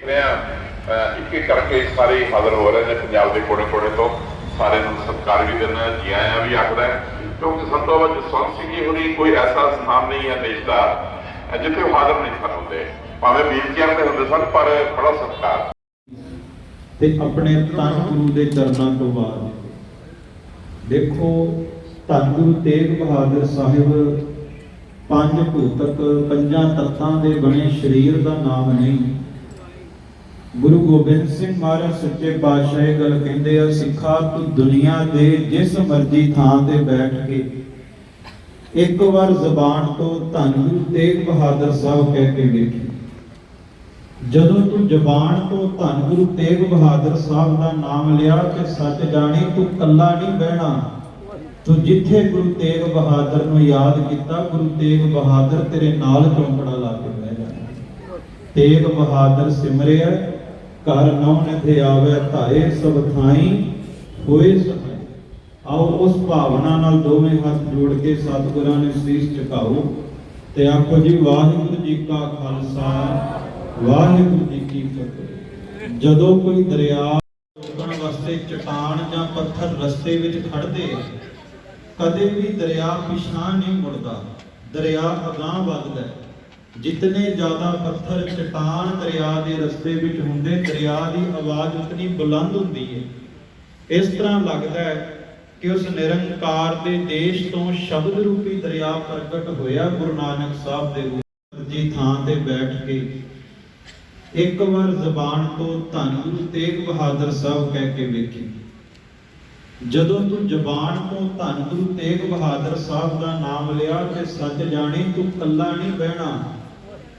ਰਹੇ ਇੱਕ ਇੱਕ ਕਰਕੇ ਸਾਰੇ ਹਾਜ਼ਰ ਹੋ ਰਹੇ ਨੇ ਪੰਜਾਬ ਦੇ ਕੋਨੇ ਕੋਨੇ ਤੋਂ। ਸਾਰੇ ਨੂੰ ਸਤਿਕਾਰ ਵੀ ਦੇਣਾ ਜੀ ਆਇਆਂ ਵੀ ਆਖਦਾ ਕਿਉਂਕਿ ਸਭ ਤੋਂ ਵੱਧ ਜਸਵੰਤ ਸਿੰਘ ਜੀ ਹੋਣੀ ਕੋਈ ਐਸਾ ਸਥਾਨ ਨਹੀਂ ਹੈ ਦੇਸ਼ ਦਾ, ਜਿੱਥੇ ਹਾਜ਼ਰ ਨਹੀਂ ਸਨ ਹੁੰਦੇ। ਭਾਵੇਂ ਬੇਨਤੀਆਂ ਦੇ ਹੁੰਦੇ ਸਨ, ਪਰ ਬੜਾ ਸਤਿਕਾਰ। ਤੇ ਆਪਣੇ ਧੰਨ ਗੁਰੂ ਦੇ ਚਰਨਾਂ ਤੋਂ ਬਾਅਦ। ਦੇਖੋ ਧੰਨ ਗੁਰੂ ਤੇਗ ਬਹਾਦਰ ਸਾਹਿਬ ਪੰਜ ਭੂਤਕ, ਪੰਜਾਂ ਤੱਤਾਂ ਦੇ ਬਣੇ ਸਰੀਰ ਦਾ ਨਾਮ ਨਹੀਂ। ਗੁਰੂ ਗੋਬਿੰਦ ਸਿੰਘ ਮਹਾਰਾਜ ਸੱਚੇ ਪਾਤਸ਼ਾਹ ਇਹ ਗੱਲ ਕਹਿੰਦੇ ਆ, ਸਿੱਖਾ ਤੂੰ ਦੁਨੀਆ ਦੇ ਜਿਸ ਮਰਜ਼ੀ ਥਾਂ ਤੇ ਬੈਠ ਕੇ ਇੱਕ ਵਾਰ ਜ਼ਬਾਨ ਤੋਂ ਧੰਨ ਗੁਰੂ ਤੇਗ ਬਹਾਦਰ ਸਾਹਿਬ ਕਹਿ ਕੇ ਵੇਖੀ। ਜਦੋਂ ਤੂੰ ਜ਼ਬਾਨ ਤੋਂ ਧੰਨ ਗੁਰੂ ਤੇਗ ਬਹਾਦਰ ਸਾਹਿਬ ਦਾ ਨਾਮ ਲਿਆ ਤੇ ਸੱਚ ਜਾਣੀ, ਤੂੰ ਕੱਲਾ ਨਹੀਂ ਬਹਿਣਾ। ਤੂੰ ਜਿੱਥੇ ਗੁਰੂ ਤੇਗ ਬਹਾਦਰ ਨੂੰ ਯਾਦ ਕੀਤਾ, ਗੁਰੂ ਤੇਗ ਬਹਾਦਰ ਤੇਰੇ ਨਾਲ ਚੌਂਕੜਾ ਲਾ ਕੇ ਬਹਿ ਜਾਣਾ ਤੇਗ ਬਹਾਦਰ ਸਿਮਰਿਆ ਘਰ ਨੌ ਨਿਧਿ ਆਵੇ, ਧਾਏ ਸਭ ਥਾਈ ਹੋਏ ਸਹਾਈ ਆਓ ਉਸ ਭਾਵਨਾ ਨਾਲ ਦੋਵੇਂ ਹੱਥ ਜੋੜ ਕੇ ਸਤਿਗੁਰਾਂ ਨੇ ਸੀਸ ਝੁਕਾਓ ਤੇ ਆਖੋ ਜੀ, ਵਾਹਿਗੁਰੂ ਜੀ ਕਾ ਖਾਲਸਾ, ਵਾਹਿਗੁਰੂ ਜੀ ਕੀ ਫਤਿਹ ਜਦੋਂ ਕੋਈ ਦਰਿਆ ਰੋਕਣ ਵਾਸਤੇ ਚਟਾਨ ਜਾਂ ਪੱਥਰ ਰਸਤੇ ਵਿੱਚ ਖੜਦੇ ਕਦੇ ਵੀ ਦਰਿਆ ਪਿਛਾਂ ਨਹੀਂ ਮੁੜਦਾ, ਦਰਿਆ ਅਗਾਂਹ ਵੱਧਦਾ ਹੈ। ਜਿਤਨੇ ਜ਼ਿਆਦਾ ਪੱਥਰ ਚਟਾਨ ਦਰਿਆ ਦੇ ਰਸਤੇ ਵਿੱਚ ਹੁੰਦੇ, ਦਰਿਆ ਦੀ ਆਵਾਜ਼ ਉਤਨੀ ਬੁਲੰਦ ਹੁੰਦੀ ਹੈ। ਇਸ ਤਰ੍ਹਾਂ ਲੱਗਦਾ ਹੈ ਕਿ ਉਸ ਨਿਰੰਕਾਰ ਦੇ ਦੇਸ਼ ਤੋਂ ਸ਼ਬਦ ਰੂਪੀ ਦਰਿਆ ਪ੍ਰਗਟ ਹੋਇਆ ਗੁਰੂ ਨਾਨਕ ਸਾਹਿਬ ਦੇ ਰੂਪ ਜੀ ਥਾਂ ਤੇ ਬੈਠ ਕੇ। ਇੱਕ ਵਾਰ ਜ਼ਬਾਨ ਤੋਂ ਧੰਨ ਗੁਰੂ ਤੇਗ ਬਹਾਦਰ ਸਾਹਿਬ ਕਹਿ ਕੇ ਵੇਖੀ। ਜਦੋਂ ਤੂੰ ਜ਼ਬਾਨ ਤੋਂ ਧੰਨ ਗੁਰੂ ਤੇਗ ਬਹਾਦਰ ਸਾਹਿਬ ਦਾ ਨਾਮ ਲਿਆ ਤੇ ਸੱਚ ਜਾਣੀ ਤੂੰ ਕੱਲਾ ਨਹੀਂ ਬਹਿਣਾ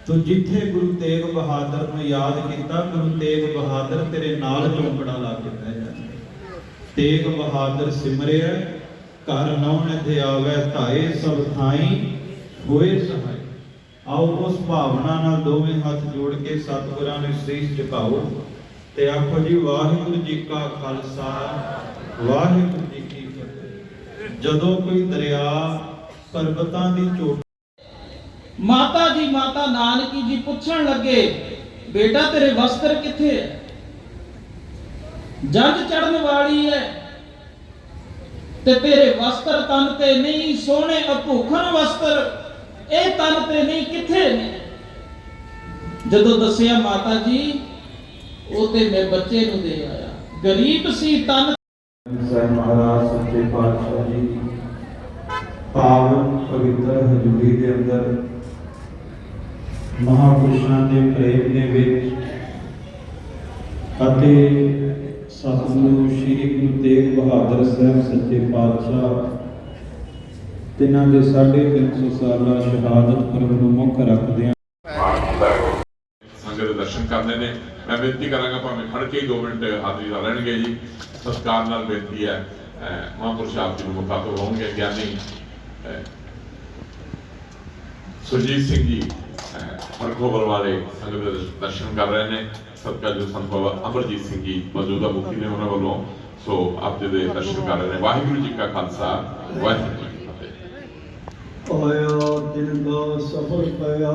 ਤੂੰ ਜਿੱਥੇ ਗੁਰੂ ਤੇਗ ਬਹਾਦਰ ਨੂੰ ਯਾਦ ਕੀਤਾ, ਗੁਰੂ ਤੇਗ ਬਹਾਦਰ ਤੇਰੇ ਨਾਲ ਚੌਂਕੜਾ ਲਾ ਕੇ ਬਹਿ ਜਾਣਾ ਤੇਗ ਬਹਾਦਰ ਸਿਮਰਿਆ, ਘਰ ਨੌ ਨਿਧਿ ਆਵੇ, ਧਾਏ ਸਭ ਥਾਈ, ਹੋਏ ਸਹਾਈ। ਆਓ ਉਸ ਭਾਵਨਾ ਨਾਲ ਦੋਵੇਂ ਹੱਥ ਜੋੜ ਕੇ ਸਤਿਗੁਰਾਂ ਨੂੰ ਸੀਸ ਝੁਕਾਓ ਤੇ ਆਖੋ ਜੀ, ਵਾਹਿਗੁਰੂ ਜੀ ਕਾ ਖਾਲਸਾ, ਵਾਹਿਗੁਰੂ ਜੀ ਕੀ ਫਤਿਹ। ਜਦੋਂ ਕੋਈ ਦਰਿਆ ਪਰਬਤਾਂ ਦੀ ਚੋਟੀ ਮਾਤਾ ਜੀ, ਮਾਤਾ ਨਾਨਕੀ ਜੀ ਪੁੱਛਣ ਲੱਗੇ, ਬੇਟਾ, ਤੇਰੇ ਵਸਤਰ ਕਿੱਥੇ ਹੈ ਜੰਗ ਚੜਨ ਵਾਲੀ ਹੈ ਤੇ ਤੇਰੇ ਵਸਤਰ ਤਨ ਤੇ ਨਹੀਂ, ਸੋਹਣੇ ਅਭੂਖਣ ਵਸਤਰ ਇਹ ਤਨ ਤੇ ਨਹੀਂ, ਕਿੱਥੇ ਨੇ? ਜਦੋਂ ਦੱਸਿਆ ਮਾਤਾ ਜੀ, ਉਹ ਤੇ ਮੈਂ ਬੱਚੇ ਨੂੰ ਦੇ ਆਇਆ। ਗਰੀਬ ਸੀ ਤਨ ਸਾਹਿਬ ਮਹਾਰਾਜ, ਸੱਚੇ ਪਾਤਸ਼ਾਹ ਜੀ। ਪਾਵਨ ਪਵਿੱਤਰ ਹਜ਼ੂਰੀ ਦੇ ਅੰਦਰ ਮਹਾਪੁਰਸ਼ਾਂ ਦੇ ਪ੍ਰੇਮ ਦੇ ਵਿੱਚ ਅਤੇ ਸਤਿਗੁਰੂ ਸ੍ਰੀ ਗੁਰੂ ਤੇਗ ਬਹਾਦਰ ਸਾਹਿਬ ਸੱਚੇ ਪਾਤਸ਼ਾਹ ਤਿਨਾਂ ਦੇ 350 ਸਾਲਾ ਸ਼ਹਾਦਤ ਪੁਰਬ ਨੂੰ ਮੁੱਖ ਰੱਖਦਿਆਂ ਸੰਗਤ ਦਰਸ਼ਨ ਕਰਨੇ ਨੇ। ਮੈਂ ਬੇਨਤੀ ਕਰਾਂਗਾ ਭਾਵੇਂ ਖੜ ਕੇ ਹੀ ਮਿੰਟ ਹਾਜ਼ਰੀ ਲਾ ਲੈਣਗੇ ਜੀ। ਸਤਿਕਾਰ ਨਾਲ ਬੇਨਤੀ ਹੈ, ਅਹ, ਮਹਾਂਪੁਰਸ਼ ਆਪ ਜੀ ਨੂੰ ਮੁਖਾਤਬ ਹੋਣਗੇ ਗਿਆਨੀ, ਅਹ, ਸੁਰਜੀਤ ਸਿੰਘ ਜੀ। ਫਰਕੋਵਰ ਵਾਲੇ ਸੰਗਤ ਦੇ ਦਰਸ਼ਨ ਕਰ ਰਹੇ ਨੇ। ਸਤਿਕਾਰ ਜੋ ਸੰਤ ਬਾਬਾ ਅਮਰਜੀਤ ਸਿੰਘ ਜੀ ਮੌਜੂਦਾ ਮੁਖੀ ਨੇ ਉਹਨਾਂ ਵੱਲੋਂ। ਸੋ ਆਪ ਜੀ ਦੇ ਦਰਸ਼ਨ ਕਰ ਰਹੇ ਨੇ। ਵਾਹਿਗੁਰੂ ਜੀ ਕਾ ਖਾਲਸਾ ਵਾਹਿਗੁਰੂ ਜੀ ਕੀ ਫਤਿਹ। ਆਇਆ ਦਿਨ ਦਾ ਸਫਰ ਪਿਆ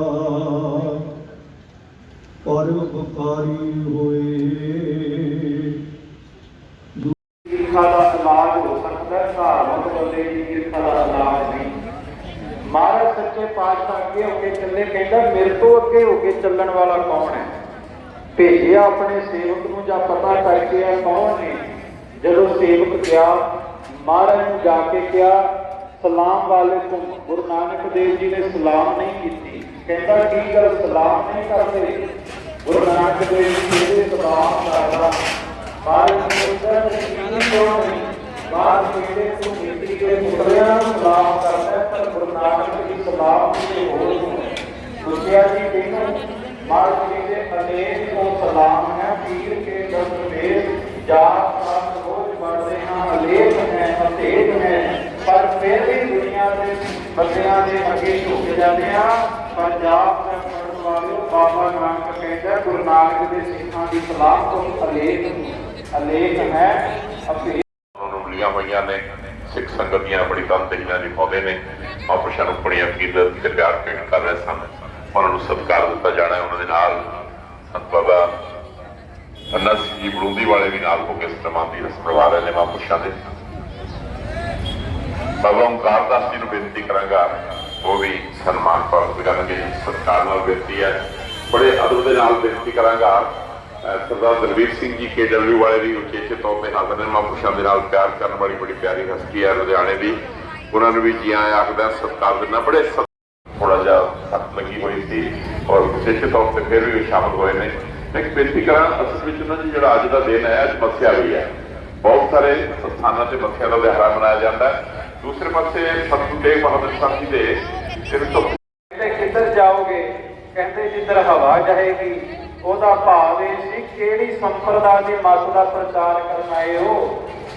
ਪਰਮ ਬੁਖਾਰੀ ਹੋਏ। ਈਰਖਾ ਦਾ ਇਲਾਜ ਹੋ ਸਕਦਾ ਹੈ ਧਾਰਮਿਕ ਬੰਦੇ ਦੀ ਈਰਖਾ ਦਾ ਇਲਾਜ ਮਹਾਰਾਜ ਸੱਚੇ ਪਾਤਸ਼ਾਹ ਅੱਗੇ ਹੋ ਕੇ ਚੱਲੇ, ਕਹਿੰਦਾ ਮੇਰੇ ਤੋਂ ਅੱਗੇ ਹੋ ਕੇ ਚੱਲਣ ਵਾਲਾ ਕੌਣ ਹੈ? ਭੇਜਿਆ ਆਪਣੇ ਸੇਵਕ ਨੂੰ ਜਾਂ ਪਤਾ ਕਰਕੇ ਆ ਕੌਣ ਨੇ? ਜਦੋਂ ਸੇਵਕ ਗਿਆ, ਮਹਾਰਾਜ ਨੂੰ ਜਾ ਕੇ ਕਿਹਾ, ਸਲਾਮ ਵਾਲੇਕੁਮ ਗੁਰੂ ਨਾਨਕ ਦੇਵ ਜੀ ਨੇ ਸਲਾਮ ਨਹੀਂ ਕੀਤੀ। ਕਹਿੰਦਾ, ਕੀ ਗੱਲ ਸਲਾਮ ਨਹੀਂ ਕਰਦੇ? ਗੁਰੂ ਨਾਨਕ ਦੇਵ ਜੀ ਕਹਿੰਦੇ, ਸਲਾਮ ਕਰਦਾ। ਬਾਹਰ ਮੁੰਦਰ ਨਹੀਂ ਕਿਉਂ ਨਹੀਂ ਬਾਹਰ ਕਿਹੜੇ ਦੇ ਪੁੱਤਰਿਆਂ ਸਲਾਮ ਕਰਦਾ ਪਰ ਗੁਰੂ ਨਾਨਕ ਦੀ ਸਲਾਮ ਤੇ ਹੋਰ ਪੁੱਛਿਆ ਜੀ ਤੈਨੂੰ ਮਾਰ ਕਹਿੰਦੇ ਅਨੇਕ ਕੋ ਸਲਾਮ ਹੈ, ਪੀਰ ਕੇ ਦਰਦ ਵੇਦ ਜਾਤ ਪਾਤ ਰੋਜ਼ ਪੜਦੇ ਹਾਂ ਅਲੇਖ ਹੈ ਅਤੇਕ ਹੈ। ਪਰ ਫਿਰ ਵੀ ਦੁਨੀਆ ਦੇ ਬੰਦਿਆਂ ਦੇ ਅੱਗੇ ਝੁਕ ਜਾਂਦੇ ਆ ਪੰਜਾਬ ਦਾ ਪੜਨ ਵਾਲਿਓ ਬਾਬਾ ਨਾਨਕ ਕਹਿੰਦਾ ਗੁਰੂ ਨਾਨਕ ਦੇ ਸਿੱਖਾਂ ਦੀ ਸਲਾਹ ਤੋਂ ਅਲੇਖ ਅਲੇਖ ਹੈ ਅਭੇਦ ਉਹਨਾਂ ਨੂੰ ਨੇ ਸਿੱਖ ਸੰਗਤ ਦੀਆਂ ਬੜੀ ਤਨਦੇਹੀ ਨਿਭਾਉਂਦੇ ਨੇ ਆਪਸ਼ਾਂ ਨੂੰ ਬੜੀ ਅਕੀਦਤ ਤੇ ਪਿਆਰ ਭੇਟ ਕਰ ਰਹੇ ਸਨ। ਉਹਨਾਂ ਨੂੰ ਸਤਿਕਾਰ ਦਿੱਤਾ ਜਾਣਾ ਉਹਨਾਂ ਦੇ ਨਾਲ ਸੰਤ ਬਾਬਾ ਅੰਨਾ ਜੀ ਬਲੂੰਦੀ ਵਾਲੇ ਵੀ ਨਾਲ ਹੋ ਕੇ ਸਨਮਾਨ ਦੀ ਰਸਮ ਕਰਵਾ ਰਹੇ ਨੇ ਮਹਾਂਪੁਰਸ਼ਾਂ ਦੇ। ਬਾਬਾ ਓਂਕਾਰ ਦਾਸ ਜੀ ਨੂੰ ਬੇਨਤੀ ਕਰਾਂਗਾ, ਉਹ ਵੀ ਸਨਮਾਨ ਪ੍ਰਾਪਤ ਕਰਨਗੇ ਸਤਿਕਾਰ ਨਾਲ ਬੇਨਤੀ ਹੈ। ਬੜੇ ਅਦਬ ਦੇ ਨਾਲ ਬੇਨਤੀ ਕਰਾਂਗਾ। ਸਰਦਾਰ ਦਲਵੀਰ ਸਿੰਘ ਜੀ ਕੇਡਬਲਯੂ ਵਾਲੇ ਵੀ ਉਚੇਚੇ ਤੌਰ ਤੇ ਹਾਜ਼ਰ ਨੇ। ਮਹਾਂਪੁਰਸ਼ਾਂ ਦੇ ਨਾਲ ਪਿਆਰ ਕਰਨ ਵਾਲੀ ਬੜੀ ਪਿਆਰੀ ਹਸਤੀ ਹੈ ਲੁਧਿਆਣੇ ਦੀ। ਉਹਨਾਂ ਨੂੰ ਵੀ ਜੀ ਆਇਆਂ ਆਖਦਾ, ਸਤਿਕਾਰ ਦਿੰਦਾ। ਬੜੇ ਥੋੜਾ ਜਿਹਾ ਸੱਟ ਲੱਗੀ ਹੋਈ ਸੀ ਔਰ ਵਿਸ਼ੇਸ਼ ਤੌਰ ਤੇ ਫਿਰ ਵੀ ਸ਼ਾਮਲ ਹੋਏ ਨੇ। ਮੈਂ ਇੱਕ ਬੇਨਤੀ ਕਰਾਂ ਅਸਲ ਵਿੱਚ ਉਹਨਾਂ ਦੀ ਜਿਹੜਾ ਅੱਜ ਦਾ ਦਿਨ ਹੈ, ਅੱਜ ਮੱਸਿਆ ਵੀ ਹੈ। ਬਹੁਤ ਸਾਰੇ ਸਥਾਨਾਂ ਤੇ ਮੱਸਿਆ ਦਾ ਦਿਹਾੜਾ ਮਨਾਇਆ ਜਾਂਦਾ ਹੈ। ਦੂਸਰੇ ਪਾਸੇ ਸਤਿਗੁਰੂ ਤੇਗ ਬਹਾਦਰ ਸਾਹਿਬ ਜੀ ਦੇ ਸਿਰ ਤੋਂ ਕਿੱਧਰ ਜਾਓਗੇ? ਕਹਿੰਦੇ ਜਿੱਧਰ ਹਵਾ ਜਾਏਗੀ ਉਹਦਾ ਭਾਵ ਇਹ ਸੀ, ਕਿਹੜੀ ਸੰਪਰਦਾ ਦੀ ਮਤ ਦਾ ਪ੍ਰਚਾਰ ਕਰਨ ਆਏ ਹੋ?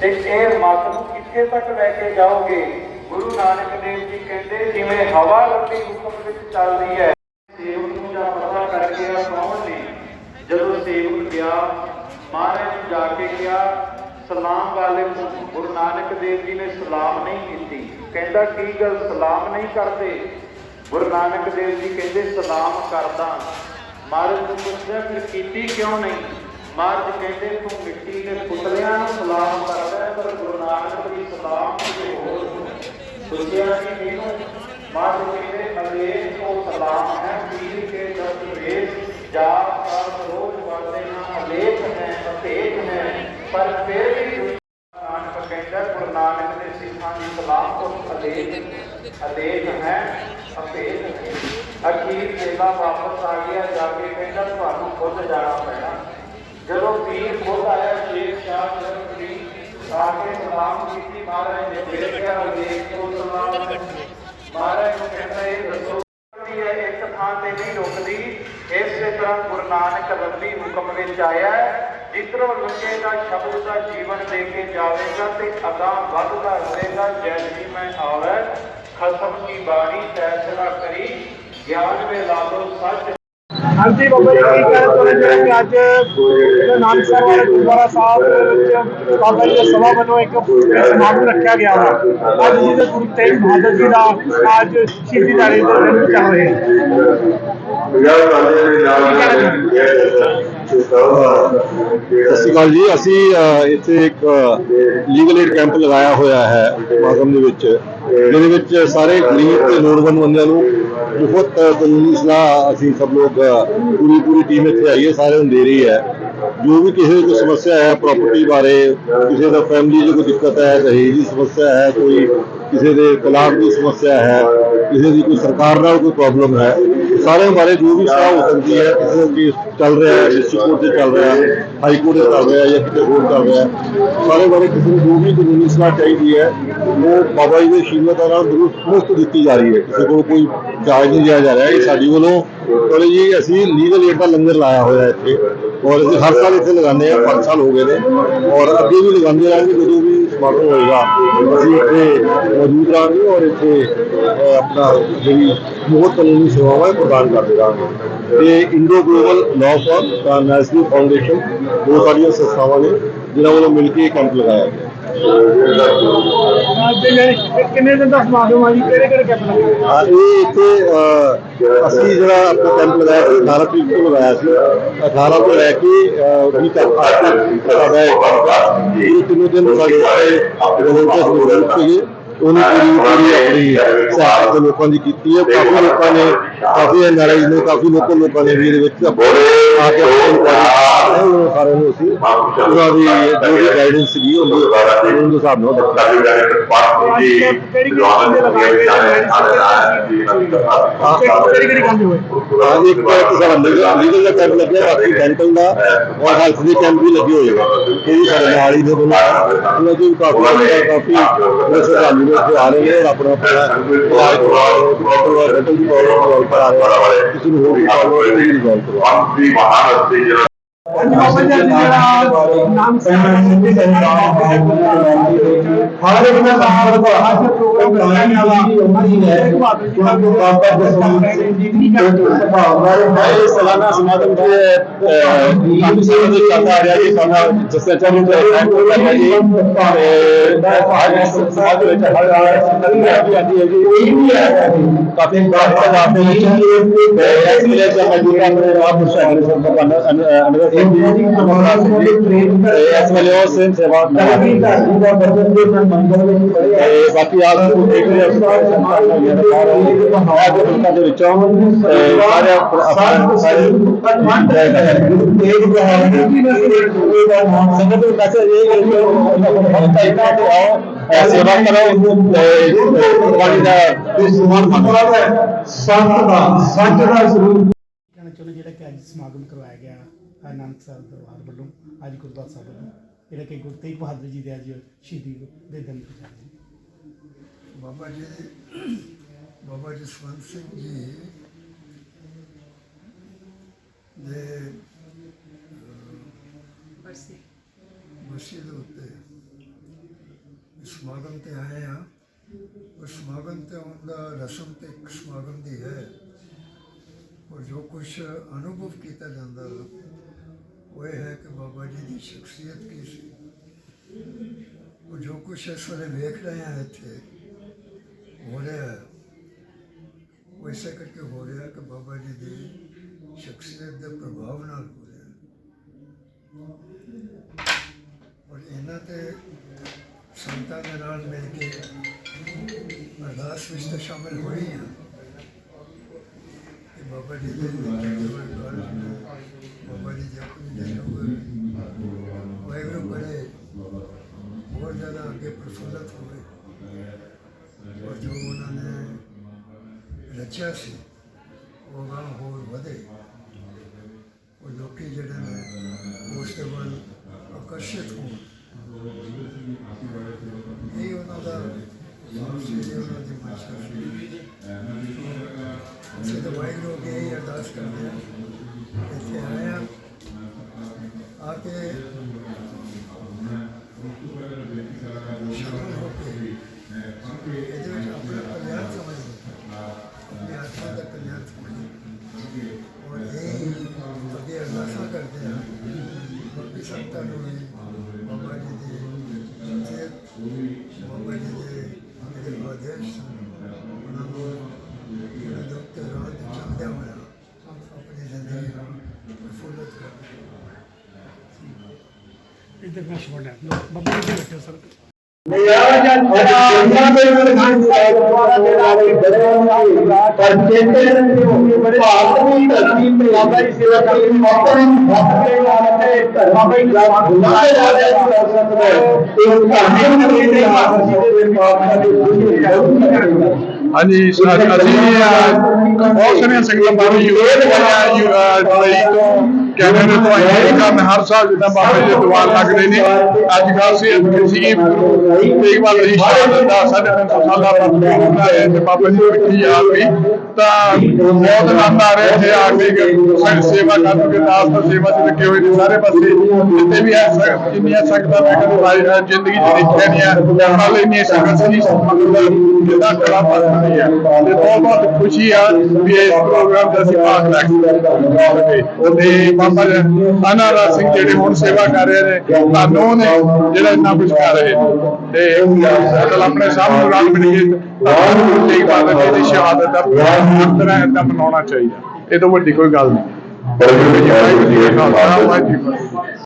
ਤੇ ਇਹ ਮੱਤ ਨੂੰ ਕਿੱਥੇ ਤੱਕ ਲੈ ਕੇ ਜਾਓਗੇ? ਗੁਰੂ ਨਾਨਕ ਦੇਵ ਜੀ ਕਹਿੰਦੇ, ਜਿਵੇਂ ਹਵਾ ਲੰਬੀ ਹੁਕਮ ਵਿੱਚ ਚੱਲਦੀ ਹੈ, ਸੇਵਕ ਨੂੰ ਜਾਂ ਪਤਾ ਕਰ ਗਿਆ ਕੌਣ ਨੇ? ਜਦੋਂ ਸੇਵਕ ਗਿਆ, ਮਹਾਰਾਜ ਨੂੰ ਜਾ ਕੇ ਗਿਆ ਸਲਾਮ ਵਾਲੇ ਨੂੰ। ਗੁਰੂ ਨਾਨਕ ਦੇਵ ਜੀ ਨੇ ਸਲਾਮ ਨਹੀਂ ਕੀਤੀ। ਕਹਿੰਦਾ, ਕੀ ਗੱਲ? ਸਲਾਮ ਨਹੀਂ ਕਰਦੇ? ਗੁਰੂ ਨਾਨਕ ਦੇਵ ਜੀ ਕਹਿੰਦੇ, ਸਲਾਮ ਕਰਦਾ। ਮਹਾਰਾਜ ਨੂੰ ਪੁੱਛਿਆ ਫਿਰ ਕੀਤੀ ਕਿਉਂ ਨਹੀਂ? ਮਹਾਰਾਜ ਕਹਿੰਦੇ ਤੂੰ ਮਿੱਟੀ ਦੇ ਪੁਤਲਿਆਂ ਨੂੰ ਸਲਾਮ ਕਰਦਾ ਹੈ, ਪਰ ਗੁਰੂ ਨਾਨਕ ਦੀ ਸਲਾਮ ਕਿਸੇ ਹੋਰ ਨੂੰ ਪੁੱਛਿਆ ਕਿ ਮੈਨੂੰ। ਮਹਾਰਾਜ ਕਹਿੰਦੇ ਅਲੇਖ ਤੋਂ ਸਲਾਮ ਹੈ ਪੀਰ ਕੇ ਦਸ ਵੇਸ ਜਾ ਕਰ ਰੋਜ਼ ਪੜਦੇ ਹਾਂ ਅਲੇਖ ਹੈ ਅਭੇਦ ਹੈ। ਪਰ ਫਿਰ ਵੀ ਗੁਰੂ ਨਾਨਕ ਕਹਿੰਦਾ ਗੁਰੂ ਨਾਨਕ ਦੇ ਸਿੱਖਾਂ ਦੀ ਸਲਾਮ ਤੋਂ ਅਲੇਖ ਅਲੇਖ ਹੈ ਅਭੇਦ ਹੈ। ਅਖੀਰ ਚੇਲਾ ਵਾਪਸ ਆ ਗਿਆ ਜਾ ਕੇ ਕਹਿੰਦਾ ਤੁਹਾਨੂੰ ਖੁਦ ਜਾਣਾ ਪੈਣਾ। ਜਦੋਂ ਪੀਰ ਖੁਦ ਆਇਆ ਸ਼ੇਖ ਸ਼ਾਹ ਜਰਫੀ ਆ ਕੇ ਸਲਾਮ ਕੀਤੀ ਮਹਾਰਾਜ ਨੇ ਫਿਰ ਕਿਹਾ ਅਲੇਖ ਤੋਂ ਸਲਾਮ ਮਹਾਰਾਜ ਨੂੰ ਕਹਿੰਦਾ ਇਹ ਦੱਸੋ ਵੀ ਇਹ ਇੱਕ ਥਾਂ ਤੇ ਨਹੀਂ ਰੁਕਦੀ ਇਸੇ ਤਰ੍ਹਾਂ ਗੁਰੂ ਨਾਨਕ ਰੱਬੀ ਹੁਕਮ ਵਿੱਚ ਆਇਆ ਹੈ ਜਿੱਧਰੋਂ ਲੰਘੇਗਾ ਸ਼ਬਦ ਦਾ ਜੀਵਨ ਦੇ ਕੇ ਜਾਵੇਗਾ ਤੇ ਅਗਾਂ ਵੱਧਦਾ ਰਹੇਗਾ ਜੈਸੀ ਮੈਂ ਆਵੈ ਖਸਮ ਕੀ ਬਾਣੀ ਫੈਸਲਾ ਕਰੀ ਗਿਆਨ ਵੇ ਲਾਲੋ ਸੱਚ ਹਾਂਜੀ ਬਾਬਾ ਜੀ ਕੀ ਕਹਿਣਾ ਚਾਹੁੰਦੇ ਜਿਹੜੇ ਕਿ ਅੱਜ ਜਿਹੜਾ ਨਾਨਕਸਰ ਵਾਲੇ ਗੁਰਦੁਆਰਾ ਸਾਹਿਬ ਦੇ ਵਿੱਚ ਬਾਬਾ ਜੀ ਦੇ ਸਭਾ ਵੱਲੋਂ ਇੱਕ ਸਮਾਗਮ ਰੱਖਿਆ ਗਿਆ ਵਾ ਅੱਜ ਜੀ ਸਤਿ ਸ਼੍ਰੀ ਅਕਾਲ ਜੀ, ਅਸੀਂ ਇੱਥੇ ਇੱਕ ਲੀਗਲ ਏਡ ਕੈਂਪ ਲਗਾਇਆ ਹੋਇਆ ਹੈ ਸਮਾਗਮ ਦੇ ਵਿੱਚ, ਜਿਹਦੇ ਵਿੱਚ ਸਾਰੇ ਗਰੀਬ ਤੇ ਲੋੜਵੰਦ ਬੰਦਿਆਂ ਨੂੰ ਬਹੁਤ ਕਾਨੂੰਨੀ ਸਲਾਹ ਅਸੀਂ ਸਭ ਲੋਕ ਪੂਰੀ ਪੂਰੀ ਟੀਮ ਇੱਥੇ ਆਈ ਹੈ, ਸਾਰਿਆਂ ਨੂੰ ਦੇ ਰਹੀ ਹੈ। ਜੋ ਵੀ ਕਿਸੇ ਦੀ ਕੋਈ ਸਮੱਸਿਆ ਹੈ ਪ੍ਰਾਪਰਟੀ ਬਾਰੇ, ਕਿਸੇ ਦਾ ਫੈਮਿਲੀ 'ਚ ਕੋਈ ਦਿੱਕਤ ਹੈ, ਦਹੇਜ ਦੀ ਸਮੱਸਿਆ ਹੈ, ਕੋਈ ਕਿਸੇ ਦੇ ਤਲਾਕ ਦੀ ਸਮੱਸਿਆ ਹੈ, ਕਿਸੇ ਦੀ ਕੋਈ ਸਰਕਾਰ ਨਾਲ ਕੋਈ ਪ੍ਰੋਬਲਮ ਹੈ ਸਾਰਿਆਂ ਬਾਰੇ ਜੋ ਵੀ ਸਲਾਹ ਹੋ ਸਕਦੀ ਹੈ ਕਿਸੇ ਦਾ ਕੇਸ ਚੱਲ ਰਿਹਾ ਹੈ ਡਿਸਟ੍ਰਿਕਟ ਕੋਰਟ 'ਚ ਚੱਲ ਰਿਹਾ ਹੈ, ਹਾਈ ਕੋਰਟ 'ਚ ਚੱਲ ਰਿਹਾ ਹੈ ਜਾਂ ਕਿਤੇ ਹੋਰ ਚੱਲ ਰਿਹਾ ਹੈ ਸਾਰੇ ਬਾਰੇ ਕਿਸੇ ਨੂੰ ਜੋ ਵੀ ਕਾਨੂੰਨੀ ਸਲਾਹ ਚਾਹੀਦੀ ਹੈ, ਉਹ ਬਾਬਾ ਜੀ ਦੇ ਆਸ਼ੀਰਵਾਦ ਨਾਲ ਜ਼ਰੂਰ ਮੁਫਤ ਦਿੱਤੀ ਜਾ ਰਹੀ ਹੈ। ਕਿਸੇ ਕੋਲ ਕੋਈ ਚਾਰਜ ਨਹੀਂ ਲਿਆ ਜਾ ਰਿਹਾ ਇਹ ਸਾਡੀ ਵੱਲੋਂ ਚਲੋ ਜੀ ਅਸੀਂ ਲੀਗਲ ਏਡ ਦਾ ਲੰਗਰ ਲਾਇਆ ਹੋਇਆ ਇੱਥੇ। ਔਰ ਅਸੀਂ ਹਰ ਸਾਲ ਇੱਥੇ ਲਗਾਉਂਦੇ ਹਾਂ, ਪੰਜ ਸਾਲ ਹੋ ਗਏ ਨੇ। ਔਰ ਅੱਗੇ ਵੀ ਲਗਾਉਂਦੇ ਰਹਾਂਗੇ ਜਦੋਂ ਵੀ ਸਮਾਗਮ ਹੋਏਗਾ। ਅਸੀਂ ਇੱਥੇ ਮੌਜੂਦ ਰਹਾਂਗੇ ਔਰ ਇੱਥੇ ਆਪਣਾ ਜਿਹੜੀ ਬਹੁਤ ਕਾਨੂੰਨੀ ਸੇਵਾਵਾਂ ਹੈ ਪ੍ਰਦਾਨ ਕਰਦੇ ਰਹਾਂਗੇ ਤੇ Indo global law for national foundation ਦੋ ਸਾਡੀਆਂ ਸੰਸਥਾਵਾਂ ਨੇ, ਜਿਨ੍ਹਾਂ ਵੱਲੋਂ ਮਿਲ ਕੇ ਇਹ ਕੈਂਪ ਲਗਾਇਆ ਗਿਆ। ਕਿੰਨੇ ਦਿਨ ਦਾ ਸਮਾਗਮ ਆ ਜੀ? ਕਿਹੜੇ ਕਿਹੜੇ ਕੈਂਪ ਲੱਗੇ ਹਾਂ, ਇਹ ਇੱਥੇ ਅਸੀਂ ਜਿਹੜਾ ਆਪਣਾ ਕੈਂਪ ਲਗਾਇਆ ਸੀ 18 ਤਰੀਕ ਤੋਂ ਲਗਾਇਆ ਸੀ। 18 ਤੋਂ ਲੈ ਕੇ 20 ਤੱਕ ਸਾਡਾ ਇਹ ਕੈਂਪ ਇਹ ਤਿੰਨੋਂ ਦਿਨ ਸਾਡੇ ਵੋਲੰਟੀਅਰਸ ਮੌਜੂਦ ਸੀਗੇ। ਉਹਨੇ ਪੂਰੀ ਪੂਰੀ ਆਪਣੀ ਸਹਾਇਤਾ ਤੇ ਲੋਕਾਂ ਦੀ ਕੀਤੀ ਹੈ। ਕਾਫੀ ਲੋਕਾਂ ਨੇ ਕਾਫੀ ਐਨਆਰਆਈ ਨੇ ਕਾਫੀ ਲੋਕਾਂ ਲੋਕਾਂ ਨੇ ਵੀ ਇਹਦੇ ਵਿੱਚ ਆ ਕੇ ਆਪਣੀ ਇਨਕੁਆਇਰੀ ਉਹਨਾਂ ਸਾਰਿਆਂ ਨੂੰ ਅਸੀਂ ਉਹਨਾਂ ਦੀ ਜੋ ਵੀ ਗਾਈਡੈਂਸ ਸੀਗੀ ਉਹਦੇ ਉਹਦੇ ਹਿਸਾਬ ਨਾਲ ਦਿੱਤਾ ਕਿਹੜੀ ਕਿਹੜੀ ਕੰਮ ਹੋਏ ਹਾਂ ਇੱਕ ਤਾਂ ਸਾਡਾ ਲੀਗਲ ਦਾ ਕੈਂਪ ਲੱਗਿਆ ਬਾਕੀ ਡੈਂਟਲ ਦਾ ਔਰ ਹੈਲਥ ਦੇ ਕੈਂਪ ਵੀ ਲੱਗੇ ਹੋਏ ਆ ਇਹ ਵੀ ਸਾਡੇ ਨਾਲ ਹੀ ਨੇ ਦੋਨੋਂ ਉਹਨਾਂ ਦੀ ਵੀ ਕਾਫੀ ਕਾਫੀ ਰਿਸ਼ਤੇਦਾਰੀ ਨੇ ਇੱਥੇ ਆ ਰਹੇ ਨੇ ਔਰ ਆਪਣਾ ਆਪਣਾ ਇਲਾਜ ਕਰਵਾ ਰਹੇ ਡੈਂਟਲ ਦਾ ਡੈਂਟਲ ਦੀ ਪ੍ਰੋਬਲਮ ਕਰਾ ਰਹੇ ਕਿਸੇ ਨੂੰ ਹੋਰ ਵੀ ਪ੍ਰੋਬਲਮ ਹੈ ਉਹ ਵੀ ਰਿਜ਼ੋਲਵ ਕਰਵਾ ਰਹੇ ਹਾਂਜੀ ਬਾਬਾ ਜੀ ਅੱਜ ਜਿਹੜਾ ਨਾਮ ਸੰਗਠਨ ਦੇ ਹਰ ਇੱਕ ਦਾ ਸਾਹਰ ਦਾ ਅੱਜ ਪ੍ਰੋਗਰਾਮ ਕਰਾਉਣ ਵਾਲਾ ਉਹਨਾਂ ਦੀ ਹੈ ਉਹਨਾਂ ਨੂੰ ਬਾਬਾ ਜਸਵੰਤ ਸਿੰਘ ਜੀ ਦੀ ਮੈਂ ਇਹ ਸਾਲਾਨਾ ਸਮਾਗਮ ਦੇ ਕਾਫੀ ਸਮੇਂ ਤੋਂ ਚੱਲਦਾ ਆ ਰਿਹਾ ਜੀ ਸਾਡਾ ਜਿਸ ਚਾਲੂ ਤੋਂ ਕੈਂਪ ਹੋ ਰਿਹਾ ਜੀ ਤੇ ਅੱਜ ਇਸ ਸਮਾਗਮ ਵਿੱਚ ਹਰ ਹਰ ਵੀ ਆਦੀ ਹੈ ਜੀ ਕੋਈ ਵੀ ਹੈ ਕਾਫੀ ਬਾਤ ਬਾਤ ਆਤੇ ਵਿੱਚ ਤੇ ਇਸ ਵੇਲੇ ਜਦ ਮੌਜੂਦਾ ਮੇਰੇ ਰਾਮ ਮੁਸ਼ਾਹਿਦ ਸਭ ਦਾ ਅਨੰਦ ਸਿੰਘ ਜੀ ਅਮਰਨਾਥ ਸਿੰਘ ਜੀ ਤੇ ਇਸ ਵੇਲੇ ਉਹ ਸਿੰਘ ਸੇਵਾ ਕਰ ਰਹੇ ਨੇ। ਧਰਤੀ ਦਾ ਬਚਨ ਦੇ ਮੰਦਰ ਵਿੱਚ ਪੜਿਆ ਤੇ ਬਾਕੀ ਆਪ ਨੂੰ ਦੇਖ ਰਹੇ ਹੋ ਸੰਤਾਨ ਹੋਈਆਂ ਨੇ ਸਾਰੇ ਆਹ ਦੇ ਲੋਕਾਂ ਦੇ ਵਿੱਚੋਂ ਤੇ ਸਾਰੇ ਆਪਣਾ ਸਾਰੇ ਤੇਗ ਬਹਾਦਰ ਜੀ ਨੇ ਇਹ ਦੂਏ ਦਾ ਨਾਮ ਸੰਗਤ ਨੂੰ ਮੈਸੇਜ ਇਹ ਹੈ ਕਿ ਹਫਤਾ ਇਹਨਾਂ ਤੇ ਆਓ ਇਹ ਸੇਵਾ ਕਰੋ ਤੇ ਕੁਰਬਾਨੀ ਦਾ ਸਮਾਨ ਮੰਗੋ ਸੰਤ ਦਾ ਸੰਤ ਦਾ ਸਰੂਪ ਕਹਿਣਾ ਚਾਹੁੰਦੇ ਜਿਹੜਾ ਕਿ ਅੱਜ ਸਮਾਗਮ ਕਰਵਾਇਆ ਗਿਆ ਹੈ ਨਾਨਕ ਸਾਹਿਬ ਦਰਬਾਰ ਵੱਲੋਂ ਅੱਜ ਗੁਰਦੁਆਰਾ ਸਾਹਿਬ ਵੱਲੋਂ ਜਿਹੜਾ ਕਿ ਗੁਰੂ ਤੇਗ ਬਹਾਦਰ ਜੀ ਦੇ ਅੱਜ ਸ਼ਹੀਦੀ ਦੇ ਦਿਨ ਤੇ ਜਾਂਦੇ ਬਾਬਾ ਜੀ ਬਾਬਾ ਜਸਵੰਤ ਸਿੰਘ ਜੀ ਦੇ ਬਰਸੀ। ਦੇ ਉੱਤੇ ਸਮਾਗਮ ਤੇ ਆਏ ਆ ਉਸ ਸਮਾਗਮ ਤੇ ਆਉਣ ਦਾ ਰਸਮ ਤੇ ਇੱਕ ਸਮਾਗਮ ਦੀ ਹੈ। ਔਰ ਜੋ ਕੁਝ ਅਨੁਭਵ ਕੀਤਾ ਜਾਂਦਾ ਉਹ ਇਹ ਹੈ ਕਿ ਬਾਬਾ ਜੀ ਦੀ ਸ਼ਖਸੀਅਤ ਕੀ ਸੀ? ਉਹ ਜੋ ਕੁਝ ਇਸ ਵੇਲੇ ਵੇਖ ਰਹੇ ਹਾਂ ਇੱਥੇ, ਹੋ ਰਿਹਾ ਹੈ। ਉਹ ਇਸੇ ਕਰਕੇ ਹੋ ਰਿਹਾ ਕਿ ਬਾਬਾ ਜੀ ਦੀ ਸ਼ਖਸੀਅਤ ਦੇ ਪ੍ਰਭਾਵ ਨਾਲ ਹੋ ਰਿਹਾ ਹੈ। ਔਰ ਇਹਨਾਂ ਤੇ ਸੰਤਾਂ ਦੇ ਨਾਲ ਮਿਲ ਕੇ ਅਰਦਾਸ ਵਿੱਚ ਤਾਂ ਸ਼ਾਮਿਲ ਹੋਈ ਹਾਂ ਕਿ ਬਾਬਾ ਜੀ ਦੇ ਘਰ ਅੱਗੇ ਪ੍ਰਫੁੱਲਤ ਹੋਵੇ ਔਰ ਜੋ ਉਹਨਾਂ ਨੇ ਰਚਿਆ ਸੀ ਉਹ ਗਾਂ ਹੋਰ ਵਧੇ ਉਹ ਲੋਕੀ ਜਿਹੜੇ ਨੇ ਉਸ ਦੇ ਵੱਲ ਆਕਰਸ਼ਿਤ ਹੋਣ ਇਹ ਉਹਨਾਂ ਦਾ ਜਿਹੜੀ ਉਹਨਾਂ ਦੀ ਮਨਸ਼ਾ ਸੀ ਅਸੀਂ ਤਾਂ ਵਾਹਿਗੁਰੂ ਅੱਗੇ ਇਹ ਇੱਧਰ ਮੈਂ ਛੋੜਿਆ ਬਾਬਾ ਜੀ ਦੇ ਬੈਠੇ ਸਰ ਪਰ ਚੇਤੇ ਰਹਿੰਦੇ ਹੋ ਭਾਰਤ ਦੀ ਧਰਤੀ ਤੇ ਬਾਬਾ ਜੀ। ਸੇਵਾ ਕਰਨ ਦੀ ਮੌਕਾ ਨਹੀਂ ਆਪਣੇ ਨਾਲ ਤੇ ਧਰਮਾਂ ਬਈ ਗੁਨਾਹ ਜਾ ਰਿਹਾ ਸੀ ਕਰ ਸਕਦਾ ਹੈ ਇਹ ਧਰਮੇ ਨੂੰ ਕਹਿੰਦੇ ਮਾਸਟਰ ਜੀ ਦੇ ਮਾਪਿਆਂ ਦੇ ਦੁਨੀਆ ਜਾਊਗਾ ਹਾਂਜੀ ਸਰ ਅਸੀਂ ਅਹ, ਬਹੁਤ ਸਾਰੀਆਂ ਸੰਗਤਾਂ ਬਾਬਾ ਯੂਰਪ ਵਾਲਿਆਂ ਦੁਬਈ ਤੋਂ ਕੈਨੇਡਾ ਤੋਂ ਆਈਆਂ ਕਰਨ ਹਰ ਸਾਲ ਜਿੱਦਾਂ ਬਾਬਾ ਜੀ ਦੇ ਦੀਵਾਨ ਲੱਗਦੇ ਨੇ ਅੱਜ ਕੱਲ੍ਹ ਸੀ ਸੀਗੀ ਤੇਗ ਬਹਾਦਰ ਜੀ ਸ਼ਹਾਦਤ ਦਾ ਸਾਡੇ ਤਿੰਨ ਸੌ ਸਾਲਾ ਪੂਰਾ ਹੁੰਦਾ ਹੈ ਤੇ ਬਾਬਾ ਜੀ ਦੀ ਮਿੱਠੀ ਯਾਦ ਵੀ ਤਾਂ ਬਹੁਤ ਆਨੰਦ ਆ ਰਿਹਾ ਇੱਥੇ ਆ ਕੇ ਸਾਡੀ ਸੇਵਾ ਕਰਨ ਦੇ ਨਾਲ ਤਾਂ ਸੇਵਾ 'ਚ ਲੱਗੇ ਹੋਏ ਨੇ ਸਾਰੇ ਪਾਸੇ ਜਿੱਥੇ ਵੀ ਹੈ ਸ- ਜਿੰਨੀਆਂ ਸੰਗਤਾਂ ਮੈਂ ਕਦੇ ਵਾਰੀ ਜ਼ਿੰਦਗੀ 'ਚ ਦੇਖਿਆ ਨਹੀਂ ਆ ਨਾਲ ਇੰਨੀ ਸੰਗਤ ਸੀ ਜਿੱਦਾਂ ਕਲਾ ਪਸੰਦੀ ਹੈ ਤੇ ਵੀ ਇਸ ਪ੍ਰੋਗਰਾਮ ਦਾ ਅਸੀਂ ਭਾਗ ਲੈ ਸਕੇ ਤੇ ਬਾਬਾ ਅਨਾਰਾ ਸਿੰਘ ਜਿਹੜੇ ਹੁਣ ਸੇਵਾ ਕਰ ਰਹੇ ਨੇ ਤੁਹਾਨੂੰ ਨੇ ਜਿਹੜਾ ਇੰਨਾ ਕੁਝ ਕਰ ਰਹੇ ਤੇ ਮਤਲਬ ਆਪਣੇ ਸਾਹਮਣੇ ਨਾਲ ਮਿਲ ਕੇ ਗੁਰੂ ਤੇਗ ਬਹਾਦਰ ਜੀ ਦੀ ਸ਼ਹਾਦਤ ਦਾ ਹਰ ਤਰ੍ਹਾਂ ਦਾ ਮਨਾਉਣਾ ਚਾਹੀਦਾ। ਇਹ ਤੋਂ ਵੱਡੀ ਕੋਈ ਗੱਲ ਨਹੀਂ। ਕਾ ਜੀ ਕੀ ਫਤਿਹ।